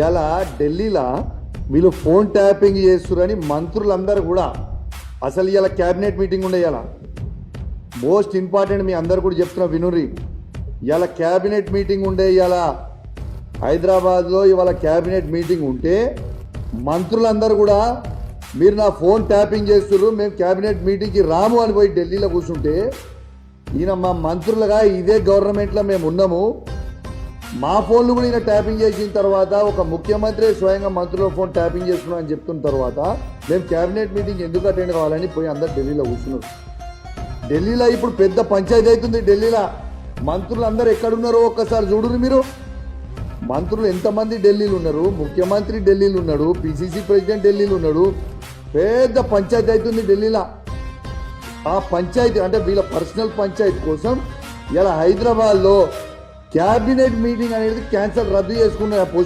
ఇలా ఢిల్లీలో వీళ్ళు ఫోన్ ట్యాపింగ్ చేస్తురని మంత్రులందరూ కూడా అసలు ఇలా క్యాబినెట్ మీటింగ్ ఉండే ఇలా మోస్ట్ ఇంపార్టెంట్ మీ అందరు కూడా చెప్తున్నా వినురి. ఇలా క్యాబినెట్ మీటింగ్ ఉండే ఇలా హైదరాబాద్లో ఇవాళ క్యాబినెట్ మీటింగ్ ఉంటే మంత్రులందరూ కూడా మీరు నా ఫోన్ ట్యాపింగ్ చేస్తున్నారు మేము క్యాబినెట్ మీటింగ్కి రాము అని పోయి ఢిల్లీలో కూర్చుంటే ఈయన మా మంత్రులుగా ఇదే గవర్నమెంట్లో మేము ఉన్నాము. మా ఫోన్లు కూడా ఈయన ట్యాపింగ్ చేసిన తర్వాత ఒక ముఖ్యమంత్రి స్వయంగా మంత్రుల ఫోన్ ట్యాపింగ్ చేస్తున్నాం అని చెప్తున్న తర్వాత మేము క్యాబినెట్ మీటింగ్ ఎందుకు అటెండ్ కావాలని పోయి అందరు ఢిల్లీలో కూర్చున్నారు. ఢిల్లీలో ఇప్పుడు పెద్ద పంచాయతీ అవుతుంది ఢిల్లీలో. మంత్రులు అందరు ఎక్కడున్నారో ఒక్కసారి చూడరు మీరు. మంత్రులు ఎంతమంది ఢిల్లీలో ఉన్నారు? ముఖ్యమంత్రి ఢిల్లీలో ఉన్నాడు పిసిసి ప్రెసిడెంట్ ఢిల్లీలో ఉన్నాడు. పెద్ద పంచాయతీ అవుతుంది ఢిల్లీలో. ఆ పంచాయతీ అంటే వీళ్ళ పర్సనల్ పంచాయతీ కోసం ఇలా హైదరాబాద్లో క్యాబినెట్ మీటింగ్ అనేది క్యాన్సల్ రద్దు చేసుకున్న పోస్ట్.